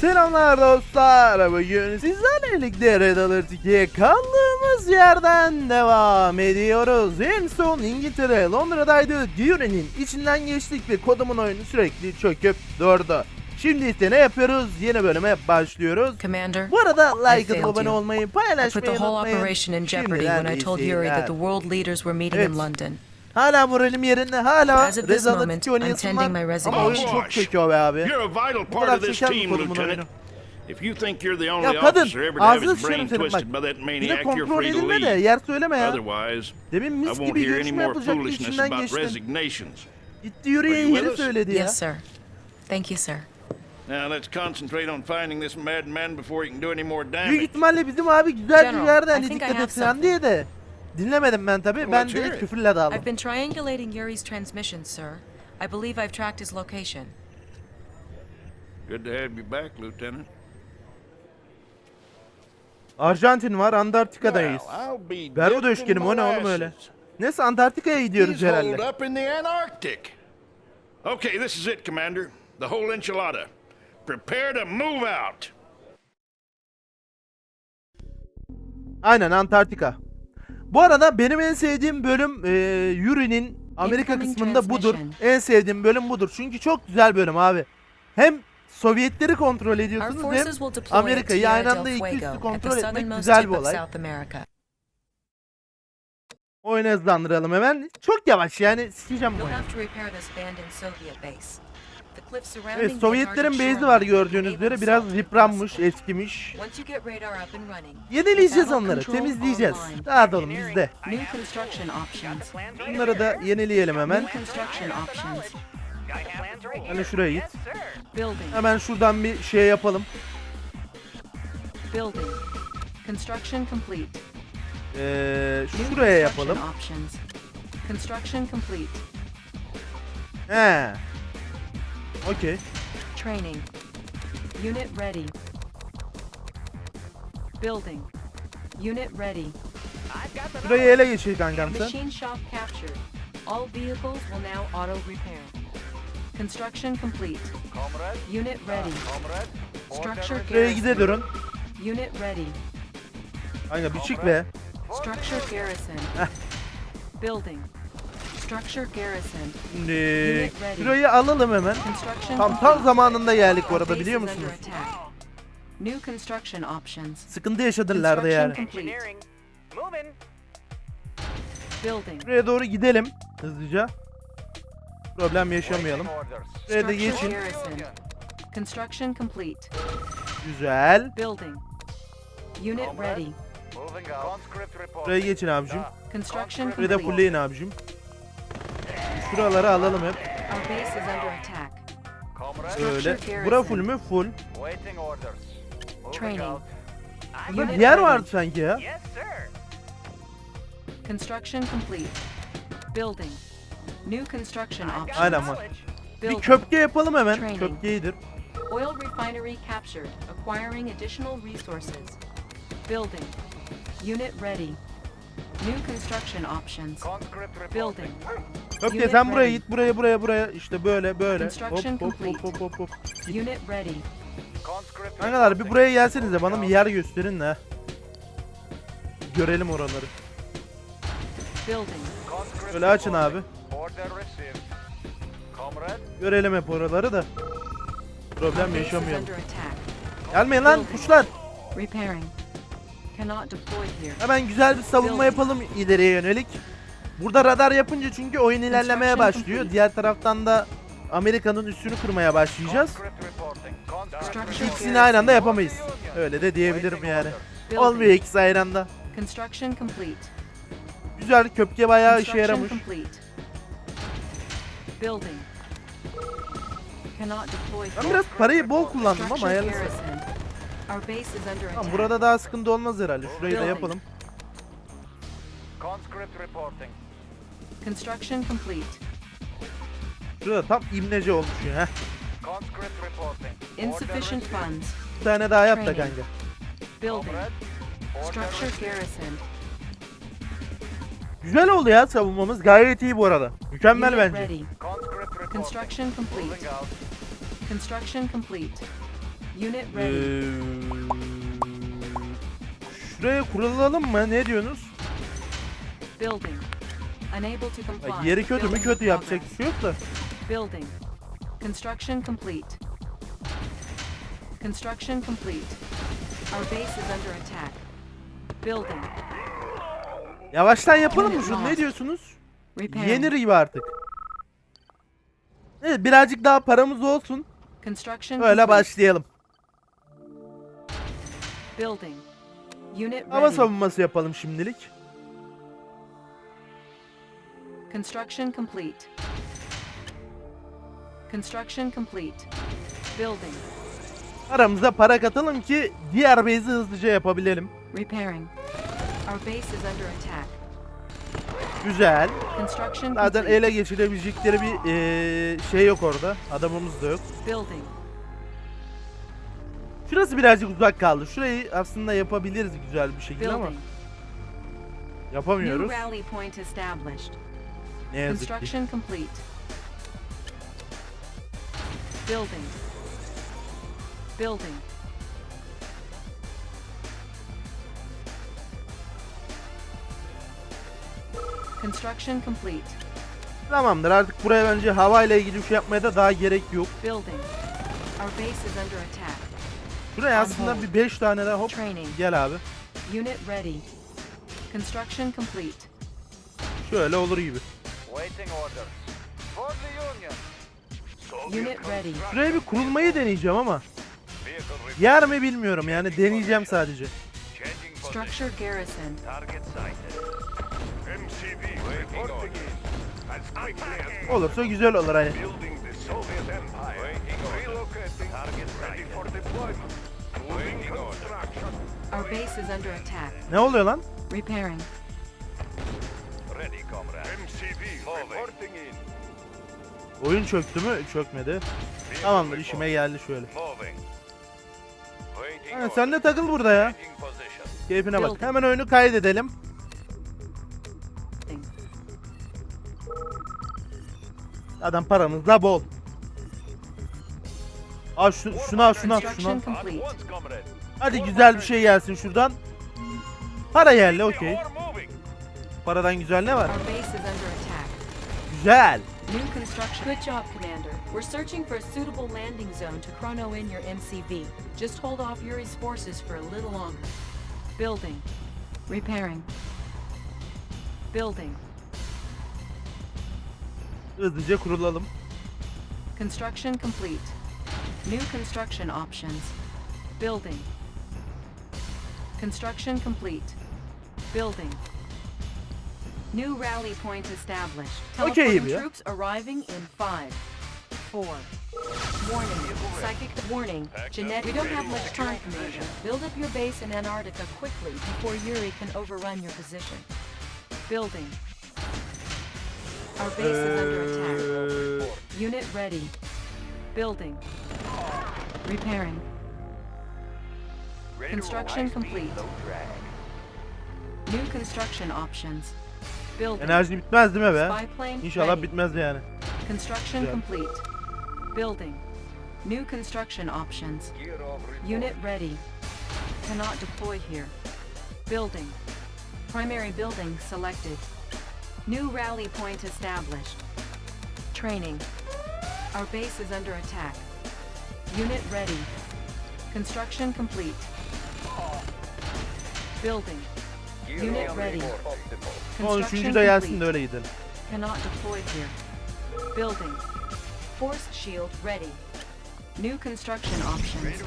Selamlar dostlar. Bugün sizlerle birlikte Red Alert 2'ye kaldığımız yerden devam ediyoruz. En son İngiltere, Londra'daydı. Dury'nin içinden geçtik ve kodumun oyunu sürekli çöküp durdu. Şimdi ise ne yapıyoruz? Yeni bölüme başlıyoruz. Commander, Bu arada like atıp abone olmayı, paylaşmayı unutmayın. Şimdiden iyi seyirler. Evet. Hala moralim yerinde, hala As of this Red Alert moment, 2 oynayasım I'm var. tending my Ama oyun resignation. çok çekiyor be abi. You're a vital Bu part kadar of this çeker mi team, kodumun Lieutenant. oyunu? If you think you're the Ya only kadın officer ever to have ağzını sıçarım senin bak. twisted by that Yine maniac, you're kontrol free to edilme de leave. yer söyleme ya. Otherwise, Demin I mis won't gibi hear any görüşme more yapacaktı foolishness içinden about geçtin. resignations. Gitti yürüye Are you yeni with us? söyledi ya. Yes, sir. Thank you, sir. Now let's concentrate on finding this madman before he can do any more Büyük damage. ihtimalle bizim abi güzel General, bir yerde I hani dikkat have et falan something. diye de. Dinlemedim ben tabi. Well, Ben direkt it. küfürle daldım. I've been triangulating Yuri's transmission, sir. I believe I've tracked his location. Good to have you back, Lieutenant. Arjantin var, Antarktika'dayız. Well, Bermuda in üçgeni o ne oğlum öyle? Neyse Antarktika'ya gidiyoruz He's herhalde. up in the Antarctic. Okay, this is it, Commander. The whole enchilada. Prepare to move out. Aynen Antarktika. Bu arada benim en sevdiğim bölüm e, Yuri'nin Amerika kısmında budur. En sevdiğim bölüm budur. Çünkü çok güzel bölüm abi. Hem Sovyetleri kontrol ediyorsunuz hem Amerika'yı aynı anda iki üstü kontrol etmek güzel bir olay. Oyunu hızlandıralım hemen. Çok yavaş yani sikeceğim bu oyunu. Evet Sovyetlerin shoreline var gördüğünüz üzere biraz yıpranmış, eskimiş. Yenileyeceğiz onları, temizleyeceğiz. Rahat olun bizde. Bunları da yenileyelim hemen. Hani şuraya git. Hemen şuradan bir şey yapalım. Ee, şuraya yapalım. He. Okey. Training. Unit ready. Building. Unit ready. Şurayı ele geçir kankam sen. Machine shop captured. All vehicles will now auto repair. Construction complete. Unit ready. Structure garrison. durun. Unit ready. Kanka bir çık be. Structure garrison. Building. Structure garrison. Şimdi Unit ready. şurayı alalım hemen. Construction Tam tam zamanında geldik bu arada biliyor musunuz? attack. New construction options. Sıkıntı yani. Complete. Moving. Building. Şuraya doğru gidelim hızlıca. Problem yaşamayalım. Şuraya da geçin. Construction complete. Güzel. Building. Unit ready. Moving out. Conscript report. Şuraya geçin abicim. Construction Şurayı da fullleyin abicim. Şuraları alalım hep. Our base is under attack. Comrade. Öyle. Structure Bura full mü? Full. Training. Burada bir yer vardı sanki ya. Construction complete. Building. New construction options. Aynen var. Bir köpke yapalım hemen. Training. Köpke iyidir. Oil refinery captured. Acquiring additional resources. Building. Unit ready. New construction options. Building. Köpke Unit sen buraya git. Buraya buraya buraya. İşte böyle böyle. Hop Construction hop hop hop hop hop. Unit ready. Kankalar bir buraya gelsenize bana bir yer gösterin de. Görelim oraları. Building. Böyle açın abi. Görelim hep oraları da. Problem base is yaşamayalım. under attack. Gelmeyin lan kuşlar. Repairing. Cannot deploy here. Hemen güzel bir savunma yapalım ileriye yönelik. Burada radar yapınca çünkü oyun ilerlemeye Construction başlıyor. Diğer taraftan da Amerika'nın üstünü kırmaya başlayacağız. İkisini aynı anda yapamayız. Öyle de diyebilirim yani. Olmuyor ikisi aynı anda. Güzel köpke bayağı işe yaramış. Ben biraz parayı bol kullandım ama hayırlısı. Tamam burada daha sıkıntı olmaz herhalde. Şurayı da yapalım. Conscript reporting. Construction complete. Şurada tam imlece olmuş ya. Heh. Conscript reporting. Insufficient Order funds. Bir tane daha yap da Training. kanka. Building. Comrade. Order Structure received. garrison. Güzel oldu ya savunmamız. Gayet iyi bu arada. Mükemmel Unit bence. ready. Conscript reporting. Construction complete. Moving out. Construction complete. Unit Ee, ready. şuraya kurulalım mı? Ne diyorsunuz? Building. Unable to comply. Bak, yeri kötü mü kötü yapacak bir şey yok da. Building. Construction complete. Construction complete. Our base is under attack. Building. Yavaştan yapalım mı şunu? Ne diyorsunuz? Yenir gibi artık. Evet birazcık daha paramız olsun. Öyle başlayalım. Building. Unit Hava savunması yapalım şimdilik. Construction complete. Construction complete. Building. Aramıza para katalım ki diğer base'i hızlıca yapabilelim. Repairing. Our base is under attack. Güzel. Construction Zaten complete. ele geçirebilecekleri bir eee, şey yok orada. Adamımız da yok. Building. Şurası birazcık uzak kaldı. Şurayı aslında yapabiliriz güzel bir şekilde ama Building. New yapamıyoruz. rally point established. Ne yazık ki. Construction complete. Building. Building. Construction complete. Tamamdır artık buraya bence havayla ilgili bir şey yapmaya da daha gerek yok. Building. Our base is under attack. Şuraya aslında bir 5 tane daha hop Training. gel abi. Unit ready. Construction complete. Şöyle olur gibi. Waiting orders. For the Union. Unit ready. Şuraya bir kurulmayı deneyeceğim ama yer mi bilmiyorum yani deneyeceğim sadece. Structure garrison. Target sighted. MCV reporting in. As quickly as Olursa güzel olur hani. building the Soviet Empire. Relocating. Target Ready sighted. for deployment. Moving construction. Our base is under attack. Ne oluyor lan? Repairing. Moving. reporting in. Oyun çöktü mü? Çökmedi. Tamamdır işime geldi şöyle. Ha, sen de takıl burada ya. Keyfine bak. Hemen oyunu kaydedelim. Zaten paramız da bol. Al şu, complete. once, comrade. Hadi güzel bir şey gelsin şuradan. Para geldi okey. Paradan güzel ne var? Güzel. New construction. Good job, Commander. We're searching for a suitable landing zone to chrono in your MCV. Just hold off Yuri's forces for a little longer. Building. Repairing. Building. Hızlıca kurulalım. Construction complete. New construction options. Building. Construction complete. Building. New rally point established. Okay, Teleporting Evia. troops arriving in five, four. Warning. Psychic warning. Jeanette, we don't have much time, Commander. Build up your base in Antarctica quickly before Yuri can overrun your position. Building. Our base is under attack. Unit ready. Building. Repairing. Ready to roll. Construction complete. New construction options. Building. enerji bitmez değil mi be? İnşallah ready. bitmez yani. Construction Güzel. complete. Building. New construction options. Gear of report. Unit ready. Cannot deploy here. Building. Primary building selected. New rally point established. Training. Our base is under attack. Unit ready. Construction complete. Building. Unit ready. Construction üçüncü de gelsin de öyle gidelim. Cannot deploy here. Building. Force shield ready. New construction options.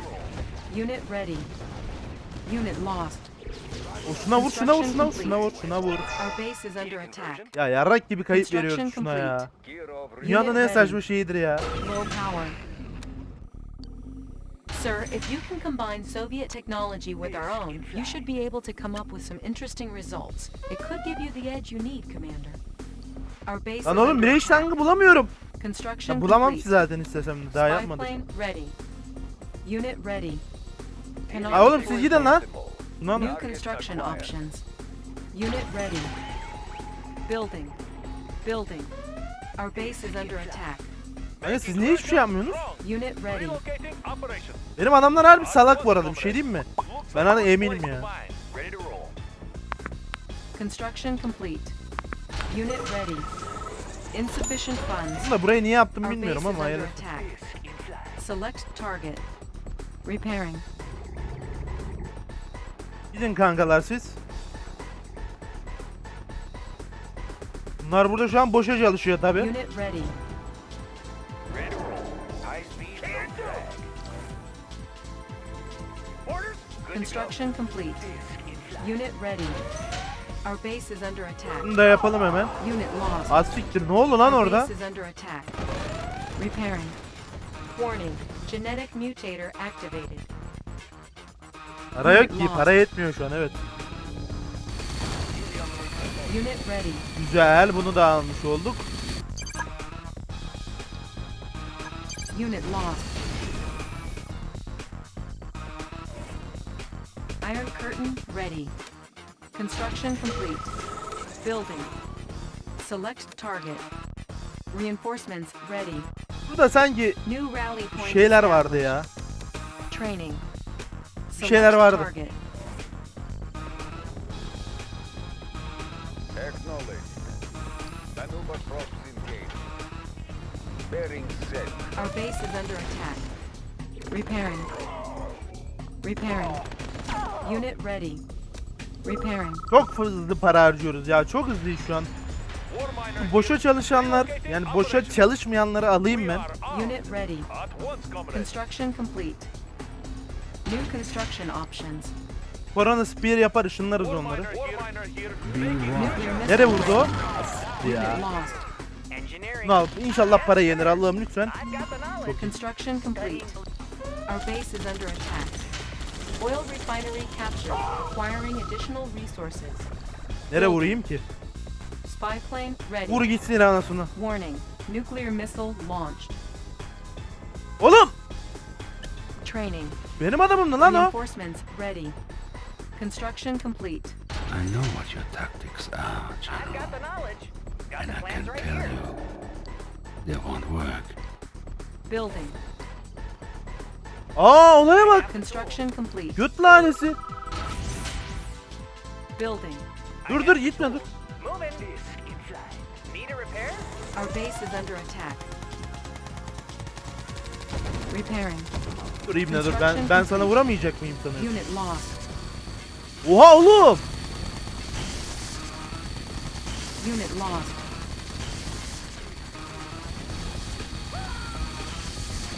Unit ready. Unit lost. O şuna vur şuna vur şuna vur şuna vur şuna vur. Our base is under attack. Ya yarrak gibi kayıp veriyoruz şuna ya. Dünyanın en saçma şeyidir ya. Low power. Sir, if you can combine Soviet technology with our own, you should be able to come up with some interesting results. It could give you the edge you need, Commander. Our base Lan oğlum attack. tankı bulamıyorum. Construction Ya bulamam complete. ki zaten istesem de daha Spy yapmadık. plane ready. Unit ready. Cannot Ha oğlum deploy siz gidin lan. Buna New construction options. Unit ready. Building. Building. Our base is under attack. Hani siz niye hiçbir şey yapmıyorsunuz? Unit ready. Benim adamlar harbi salak bu arada bir şey diyeyim mi? Ben hani eminim ya. Construction complete. Unit ready. Insufficient funds. Aslında burayı niye yaptım bilmiyorum ama attack. Select target. Repairing. Gidin kankalar siz. Bunlar burada şu an boşa çalışıyor tabi. Unit. Ready Construction complete. Unit ready. Our base is under attack. Bunu da yapalım hemen. Unit lost. Az siktir ne oldu lan Our orada? base is under attack. Repairing. Warning. Genetic mutator activated. Para yok ki para yetmiyor şu an evet. Unit ready. Güzel bunu da almış olduk. Unit lost. Curtain ready. Construction complete. Building. Select target. Reinforcements ready. Burada sanki New rally point. şeyler vardı ya. Training. Bir şeyler vardı. target. Acknowledge. Maneuver props engaged. Bearing set. Our base is under attack. Repairing. Repairing. Unit ready. Repairing. Çok hızlı para harcıyoruz ya. Çok hızlıyız şu an. Boşa çalışanlar yani boşa çalışmayanları alayım ben. Unit ready. Construction complete. New construction options. Korona spear yapar ışınlarız onları. Nereye vurdu o? Ya. Al. İnşallah para yenir Allah'ım lütfen. Construction complete. Our base is under attack. Oil refinery captured, acquiring additional resources. Nereye vurayım ki? Spy plane ready. Vur gitsin anasını. Warning. Nuclear missile launched. Oğlum! Training. Benim adamımdı lan o. Reinforcements ready. Construction complete. I know what your tactics are, General. Got the knowledge. Got And the I can plans right tell here. you, they won't work. Building. Aa olaya bak. Construction complete. Göt lanesi. Building. Dur dur gitme dur. Moving. Need a repair? Our base is under attack. Repairing. Dur İbne dur ben ben sana vuramayacak mıyım sanıyorum. Unit lost. Oha oğlum. Unit lost.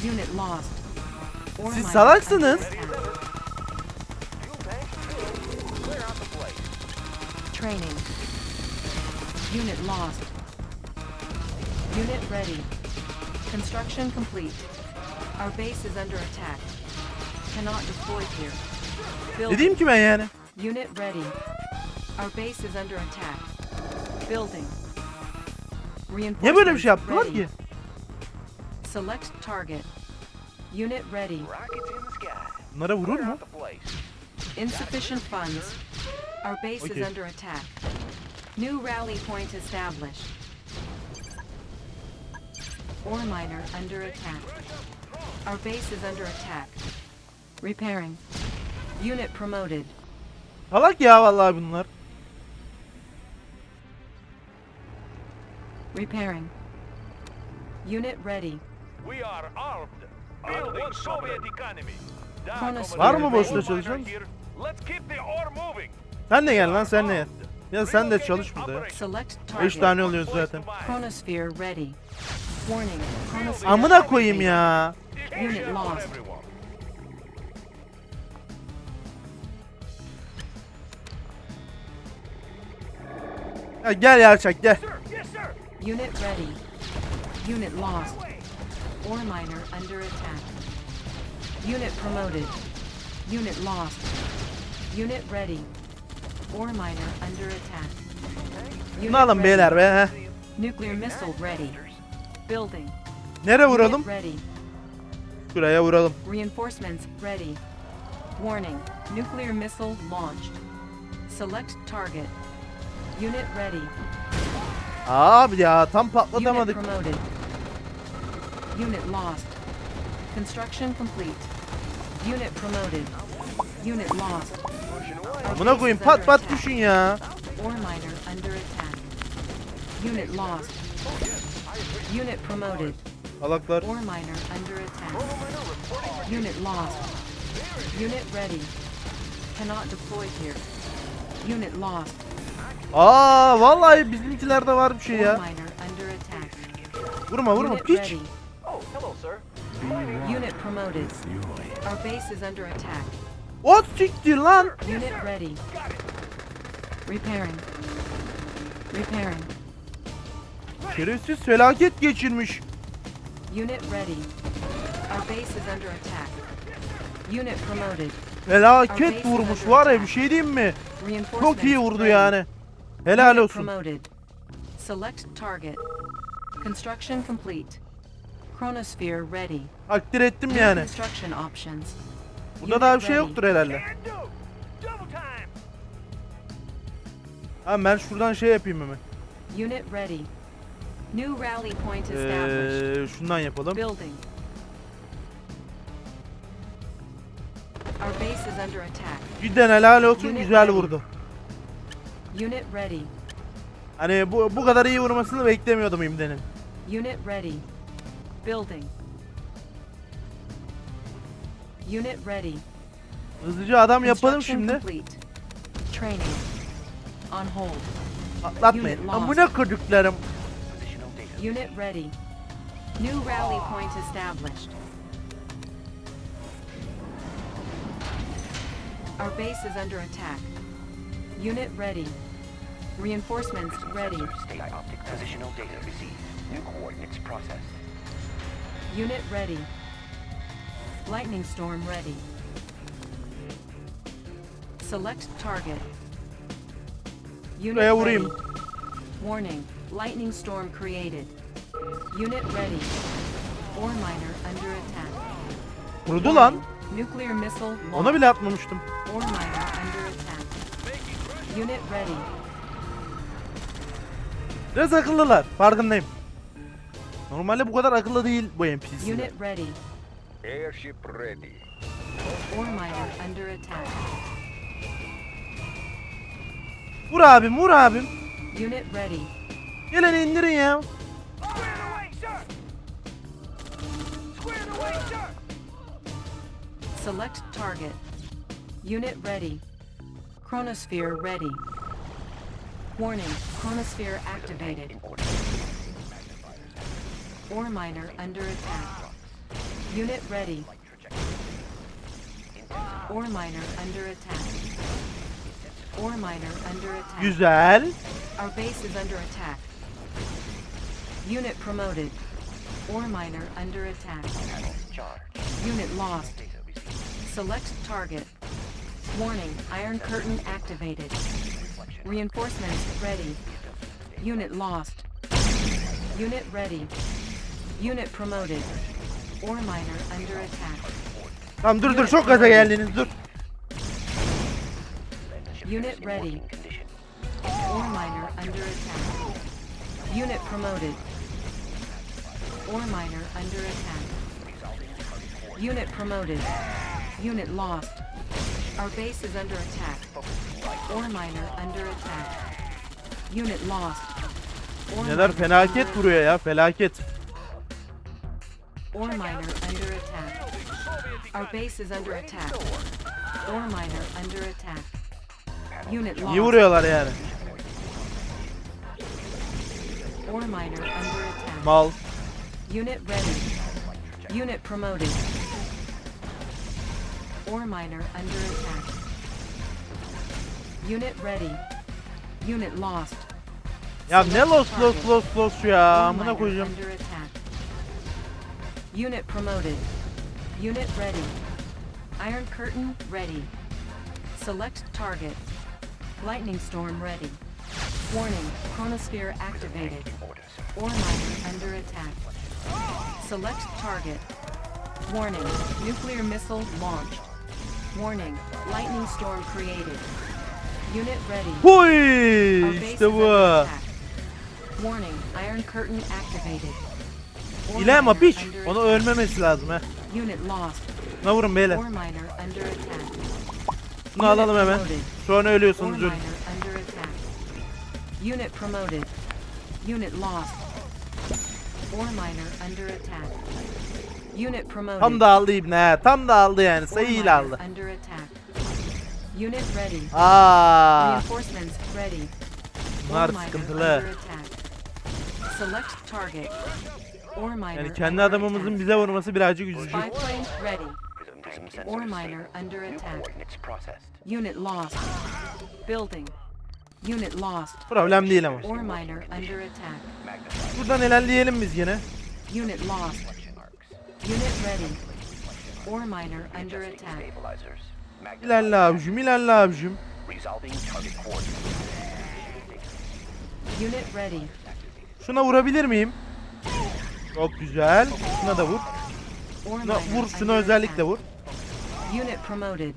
Unit lost. Siz salaksınız. Training. Unit lost. Unit ready. Construction complete. Our base is under attack. Cannot deploy here. Building. diyeyim ki ben yani? Unit ready. Our base is under attack. Building. Niye böyle bir şey yaptılar ki? Select target. Unit ready. Rockets in the sky. Bunlara vurur mu? out the place. Insufficient funds. Our base Okay. is under attack. New rally point established. Ore miner under attack. Our base is under attack. Repairing. Unit promoted. Salak ya vallahi bunlar. Repairing. Unit ready. We are armed. Var mı boşta çalışan? Sen de gel lan sen de gel. Ya sen de çalış burada ya. Select 5 target. tane oluyor zaten. Amına koyayım ya. Ya gel Yalçak gel. Unit ready. Unit lost. Ore miner under attack. Unit promoted. Unit lost. Unit ready. Ore miner under attack. Unit alın ready. beyler be. he. Nuclear missile ready. Building. Nereye vuralım? Unit ready. Şuraya vuralım. Reinforcements ready. Warning. Nuclear missile launched. Select target. Unit ready. Abi ya tam Unit patlatamadık. promoted. Unit lost. Construction complete. Unit promoted. Unit lost. Base koyayım pat pat düşün ya. Ore miner under attack. Unit lost. Unit promoted. Salaklar. Ore miner under attack. Unit lost. Unit ready. Cannot deploy here. Unit lost. Aa vallahi bizimkilerde var bir şey ya. Vurma vurma piç. Unit promoted. Our base is under attack. O siktir lan. Unit ready. Repairing. Repairing. Şerefsiz felaket geçirmiş. Unit ready. Our base is under attack. Unit promoted. Felaket vurmuş var ya bir şey diyeyim mi? Çok iyi vurdu yani. Helal olsun. Select target. Construction complete. Chronosphere ready. Takdir ettim yani. Construction options. Burada daha bir şey yoktur herhalde. Ha ben şuradan şey yapayım hemen. Unit ready. New rally point established. Ee, şundan yapalım. Building. Our base is under attack. Cidden helal olsun Unit güzel ready. vurdu. Unit ready. Hani bu bu kadar iyi vurmasını beklemiyordum İmden'in. Unit ready. Building. Unit ready. Hızlıca adam yapalım Construction şimdi. complete. Training. On hold. Atlatmayın. Unit lost. Amına koduklarım. Positional data. Unit ready. New rally point established. Our base is under attack. Unit ready. Reinforcements ready. State optic positional data received. New coordinates processed. Unit ready. Lightning storm ready. Select target. Unit Buraya vurayım. ready. Warning. Lightning storm created. Unit ready. Ore miner under attack. Vurdu lan. Nuclear missile. Ona bile atmamıştım. Ore miner under attack. Unit ready. Biraz akıllılar. Farkındayım. Normalde bu kadar akıllı değil bu NPC'ler. Unit ready. Airship ready. Ore miner under attack. Vur abim vur abim. Unit ready. Geleni indirin ya. Select target. Unit ready. Chronosphere ready. Warning, chronosphere activated. Ore miner under attack. Unit ready. Ore miner under attack. Ore miner under attack. Güzel. Our base is under attack. Unit promoted. Ore miner under attack. Unit lost. Select target. Warning, Iron Curtain activated. Reinforcements ready. Unit lost. Unit ready. Unit promoted. Ore miner under attack. Tamam dur dur çok gaza geldiniz dur. Unit ready. Ore miner under attack. Unit promoted. Ore miner under attack. Unit promoted. Unit lost. Our base is under attack. Ore miner under attack. Unit lost. Ore Neler miner felaket under- vuruyor ya felaket. Ore miner under attack. Our base is under attack. Ore miner under attack. Unit İyi lost. vuruyorlar yani. Ore miner under attack. Mal. Unit ready. Unit promoted. Ore miner under attack. Unit ready. Unit lost. Ya ne los los los los ya. Ore Amına miner koyacağım. under attack. Unit promoted. Unit ready. Iron curtain ready. Select target. Lightning storm ready. Warning, chronosphere activated. Ore miner under attack. Select target. Warning, nuclear missile launched. Warning, lightning storm created. Unit ready. Our base is under attack. Warning, Iron Curtain activated. Ore İle ama miner piç. Onu ölmemesi lazım he. Buna vurun beyler. Bunu alalım hemen. Sonra ölüyorsunuz ölün. Unit promoted. Unit lost. Ore miner under attack. Unit promoted. Tam da aldı ibne. Tam da aldı yani. Sayıyla aldı. Under attack. Unit ready. Aa, Reinforcements ready. bunlar sıkıntılı. Select target. Miner Yani kendi under adamımızın attack. bize vurması birazcık üzücü. Ready. Stable. miner under attack. Unit lost. Building. Unit lost. Problem değil ama. Ore miner under attack. Buradan ilerleyelim biz yine. Unit lost. Unit ready. Ore miner under attack. İlerle abicim, ilerle abicim. Unit ready. Şuna vurabilir miyim? Çok güzel. Şuna da vur. Şuna vur, şuna özellikle vur. Unit promoted.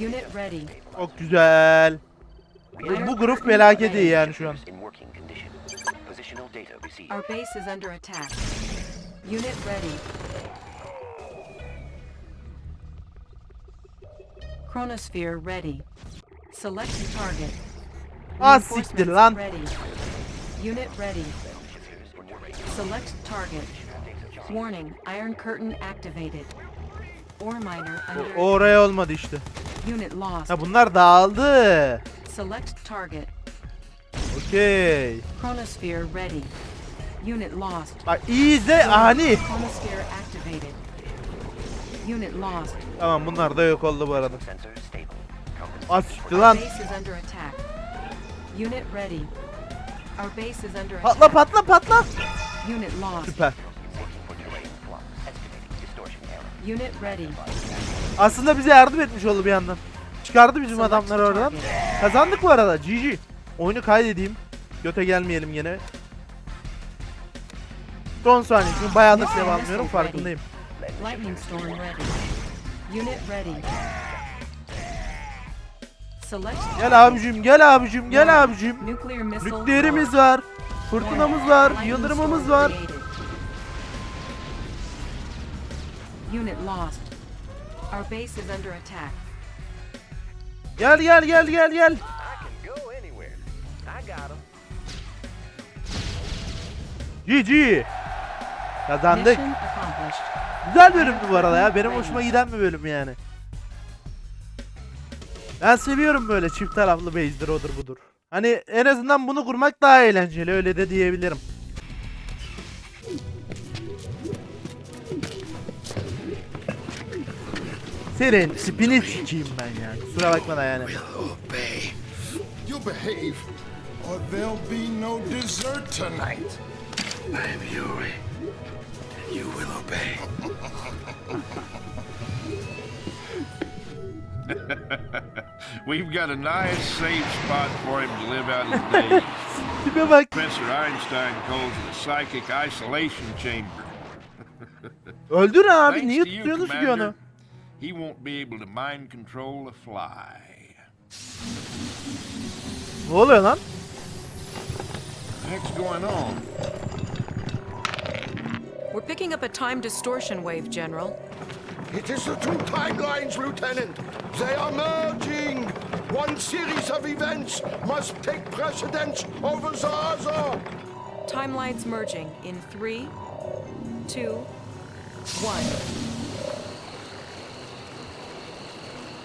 Unit ready. Çok güzel. Bu, bu grup felaket iyi yani şu an. Our base is under attack. Unit ready. Chronosphere ready. Select target. Ah, siktir lan. Ready. Unit ready. Select target. Warning, Iron Curtain activated. Ore miner under O oraya olmadı işte. Unit lost. Ha bunlar dağıldı. Select target. Okey. Chronosphere ready. Unit lost. Bak iyi izle ani. Chronosphere activated. Unit lost. Tamam bunlar da yok oldu bu arada. Sensors stable. Compensate siktir lan. Base is under attack. Unit ready. Our base is under Patla attack. patla patla. Unit lost. Süper. Unit ready. Aslında bize yardım etmiş oldu bir yandan. Çıkardı bizim adamları oradan. Kazandık bu arada. GG. Oyunu kaydedeyim. Göte gelmeyelim yine. Son saniye çünkü bayağıdır sev almıyorum farkındayım. Lightning storm ready. Unit ready. Gel abicim gel abicim gel abicim. Nükleerimiz var. Fırtınamız var. Yıldırımımız var. Unit lost. Our base is under attack. Gel gel gel gel gel. GG. Kazandık. Güzel bölümdü bu arada ya. Benim hoşuma giden bir bölüm yani. Ben seviyorum böyle çift taraflı base'dir odur budur. Hani en azından bunu kurmak daha eğlenceli öyle de diyebilirim. Senin spini sikeyim ben ya. Kusura bakma da yani. You behave, or there'll be no dessert tonight. I'm Yuri. You will obey. We've got a nice, safe spot for him to live out his days. Tipe bak. Professor Einstein calls it a psychic isolation chamber. Öldür abi. Niye tutuyorsunuz ki onu? he won't be able to mind control a fly. Ne oluyor lan? What's going on? We're picking up a time distortion wave, General. It is the two timelines, Lieutenant. They are merging. One series of events must take precedence over the other. Timelines merging in three, two, one.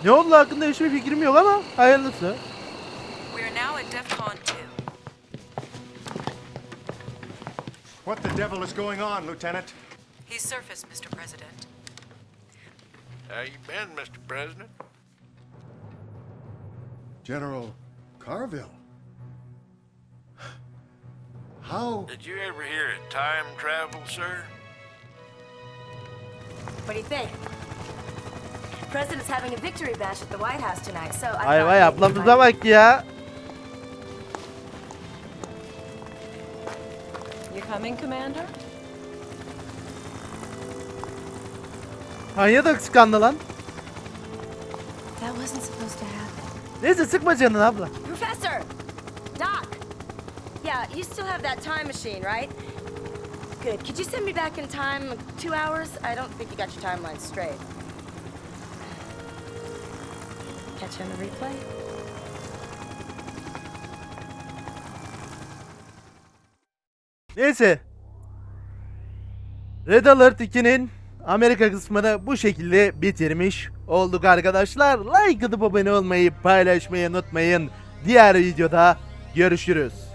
Ne oldu hakkında hiçbir fikrim yok ama hayırlısı. We are now at DEFCON 2. What the devil is going on, Lieutenant? He's surfaced, Mr. President. How you been, Mr. President? General Carville. How? Did you ever hear of time travel, sir? What do you think? President's having a victory bash at the White House tonight, so I Vay thought vay maybe you ablamıza might- bak ya. You coming, Commander? Hanya da kıskandı lan. That wasn't supposed to happen. Neyse sıkma canını abla. Professor! Doc! Yeah, you still have that time machine, right? Good. Could you send me back in time like, two hours? I don't think you got your timeline straight. Catch you on the replay? Neyse. Red Alert 2'nin Amerika kısmını bu şekilde bitirmiş olduk arkadaşlar. Like atıp abone olmayı, paylaşmayı unutmayın. Diğer videoda görüşürüz.